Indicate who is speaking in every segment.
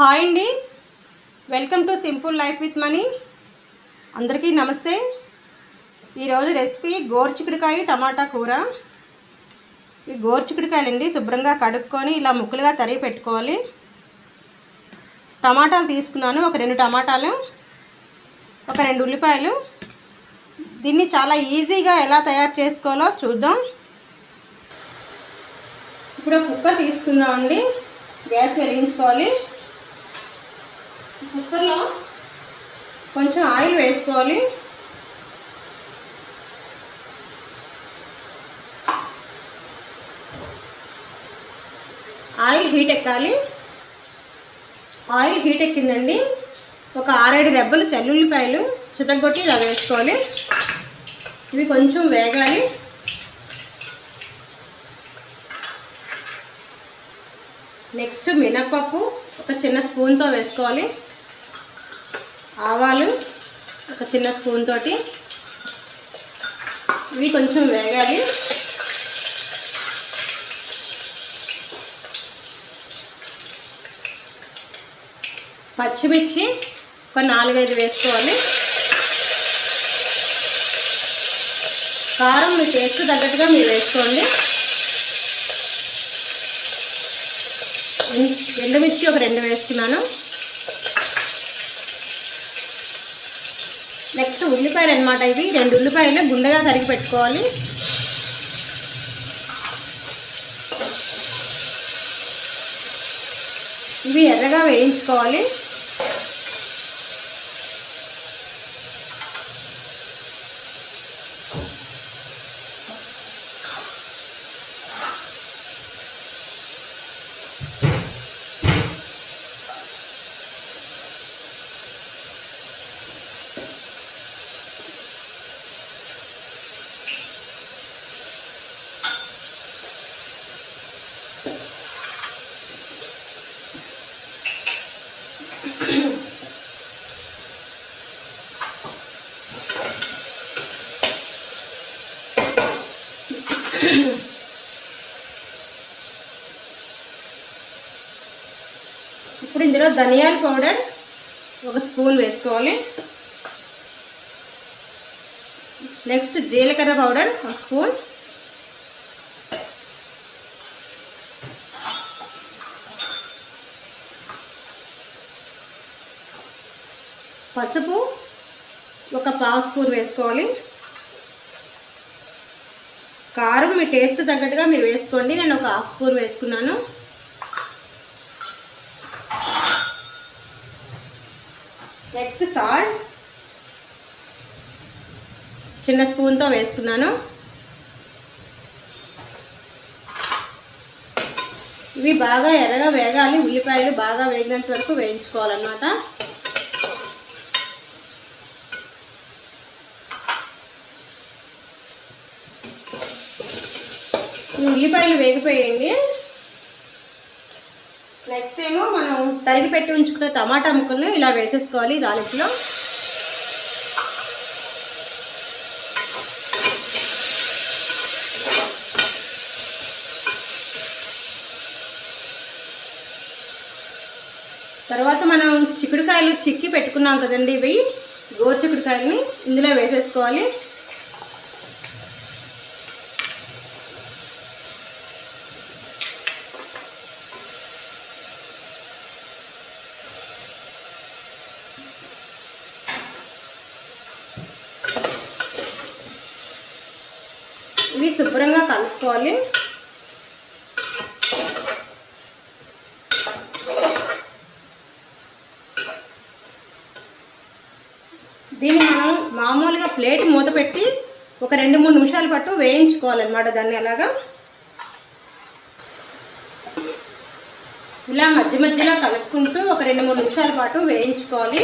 Speaker 1: Hi అండి. Welcome to simple life with money. అందరికీ నమస్తే. ఈరోజు రెసిపీ గోరుచిక్కుడుకాయ టమాటా కూర. ఈ గోరుచిక్కుడుకాయలండి శుభ్రంగా కడుక్కొని ఇలా ముక్కలుగా తరిగి పెట్టుకోవాలి. టమాటాలు తీసుకున్నాను ఒక రెండు టమాటాలు ఒక రెండు ఉల్లిపాయలు. దీన్ని చాలా ఈజీగా ఎలా తయారు చేసుకోవాలో చూద్దాం. ఇప్పుడు ఒక కుక్కర్ తీసుకుందామండి. గ్యాస్ వెలిగించుకోవాలి. కుక్కర్లో కొంచెం ఆయిల్ వేసుకోవాలి. ఆయిల్ హీట్ ఎక్కాలి. ఆయిల్ హీట్ ఎక్కిందండి. ఒక ఆరేడు రెబ్బలు తెల్లుల్లిపాయలు చితగొట్టి ఇలా వేసుకోవాలి. ఇవి కొంచెం వేగాలి. నెక్స్ట్ మినప్పప్పు ఒక చిన్న స్పూన్తో వేసుకోవాలి. ఆవాలు ఒక చిన్న స్పూన్ తోటి ఇవి కొంచెం వేగాలి. పచ్చిమిర్చి ఒక నాలుగైదు వేసుకోవాలి. కారం మీ టేస్ట్ తగ్గట్టుగా మీరు వేసుకోండి. ఎండుమిర్చి ఒక రెండు వేసుకున్నాను. నెక్స్ట్ ఉల్లిపాయలు అనమాట ఇవి. రెండు ఉల్లిపాయలు గుండెగా తరిగి పెట్టుకోవాలి. ఇవి ఎర్రగా వేయించుకోవాలి. ఇప్పుడు ఇందులో ధనియాల పౌడర్ ఒక స్పూన్ వేసుకోవాలి. నెక్స్ట్ జీలకర్ర పౌడర్ ఒక స్పూన్. పసుపు ఒక పావు స్పూన్ వేసుకోవాలి. కారం మీ టేస్ట్ తగ్గట్టుగా మీరు వేసుకోండి. నేను ఒక హాఫ్ స్పూన్ వేసుకున్నాను. నెక్స్ట్ సాల్ట్ చిన్న స్పూన్తో వేసుకున్నాను. ఇవి బాగా ఎర్రగా వేగాలి. ఉల్లిపాయలు బాగా వేగినంత వరకు వేయించుకోవాలన్నమాట. ఉల్లిపాయలు వేగిపోయండి నెక్స్ట్ ఏమో మనం తరిగి పెట్టి ఉంచుకున్న టమాటా ముక్కలను ఇలా వేసేసుకోవాలి దానిలో తర్వాత మనం చిక్కుడుకాయలు చిక్కి పెట్టుకున్నాం కదండి ఇవి. గోరు చిక్కుడుకాయలని ఇందులో వేసేసుకోవాలి. ఇవి శుభ్రంగా కలుపుకోవాలి. దీన్ని మనం మామూలుగా ప్లేట్ మూత పెట్టి ఒక రెండు మూడు నిమిషాల పాటు వేయించుకోవాలన్నమాట దాన్ని అలాగా. ఇలా మధ్య మధ్యలో కలుపుకుంటూ ఒక రెండు మూడు నిమిషాల పాటు వేయించుకోవాలి.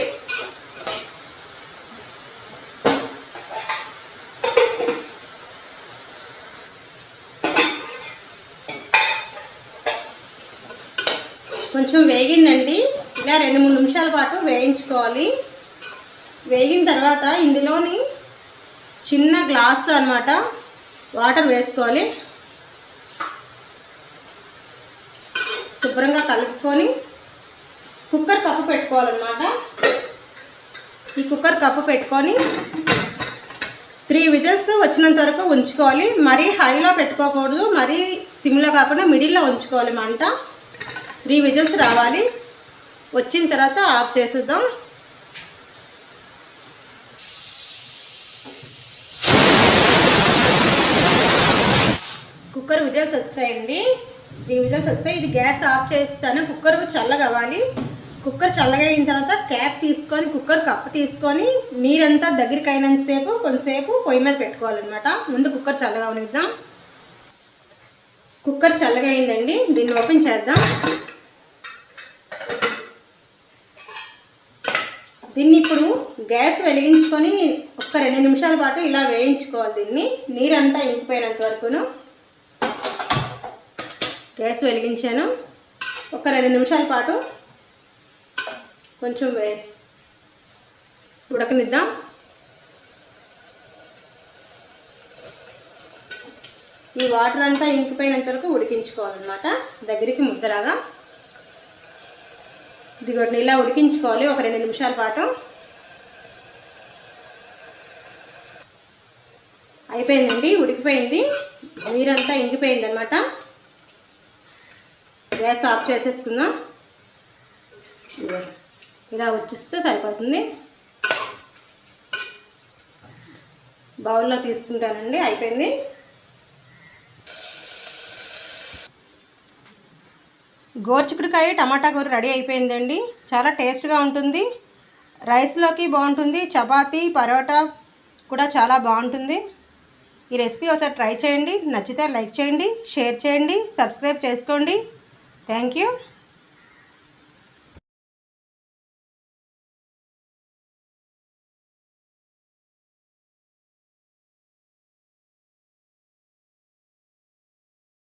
Speaker 1: కొంచెం వేగిందండి. ఇలా రెండు మూడు నిమిషాల పాటు వేయించుకోవాలి. వేగిన తర్వాత ఇందులోని చిన్న గ్లాస్తో అనమాట వాటర్ వేసుకోవాలి. శుభ్రంగా కలుపుకొని కుక్కర్ కప్పు పెట్టుకోవాలన్నమాట. ఈ కుక్కర్ కప్పు పెట్టుకొని త్రీ విజిల్స్ వచ్చినంత వరకు ఉంచుకోవాలి. మరీ హైలో పెట్టుకోకూడదు. మరీ సిమ్లో కాకుండా మిడిల్లో ఉంచుకోవాలి మంట. త్రీ విజిల్స్ రావాలి. వచ్చిన తర్వాత ఆఫ్ చేసేద్దాం. కుక్కర్ విజిల్స్ వచ్చాయండి. త్రీ విజిల్స్ వస్తాయి. ఇది గ్యాస్ ఆఫ్ చేస్తాను. కుక్కర్ చల్లగా అవ్వాలి కుక్కర్ చల్లగా అయిన తర్వాత క్యాప్ తీసుకొని కుక్కర్ కప్పు తీసుకొని నీరంతా దగ్గరికి అయినంతసేపు కొంతసేపు పొయ్యి మీద పెట్టుకోవాలన్నమాట. ముందు కుక్కర్ చల్లగా ఉనిద్దాం. కుక్కర్ చల్లగా అయిందండి దీన్ని ఓపెన్ చేద్దాం. దీన్ని ఇప్పుడు గ్యాస్ వెలిగించుకొని ఒక రెండు నిమిషాల పాటు ఇలా వేయించుకోవాలి దీన్ని. నీరంతా ఇంకిపోయినంత వరకును గ్యాస్ వెలిగించాను. ఒక రెండు నిమిషాల పాటు కొంచెం వే ఉడకనిద్దాం. ఈ వాటర్ అంతా ఇంకిపోయినంత వరకు ఉడికించుకోవాలన్నమాట. దగ్గరికి ముద్దలాగా ఇదిగోండి ఇలా ఉడికించుకోవాలి. ఒక రెండు నిమిషాల పాటు అయిపోయిందండి ఉడికిపోయింది. నీరంతా ఇంకిపోయింది అనమాట గ్యాస్ ఆఫ్ చేసేసుకుందాం. ఇలా వచ్చిస్తే సరిపోతుంది. బౌల్లో తీసుకుంటానండి అయిపోయింది. గోర్చుకుడికాయ టమాటా కూర రెడీ అయిపోయిందండి. చాలా టేస్ట్గా ఉంటుంది. రైస్లోకి బాగుంటుంది. చపాతీ పరోటా కూడా చాలా బాగుంటుంది. ఈ రెసిపీ ఒకసారి ట్రై చేయండి. నచ్చితే లైక్ చేయండి షేర్ చేయండి సబ్స్క్రైబ్ చేసుకోండి. Thank you.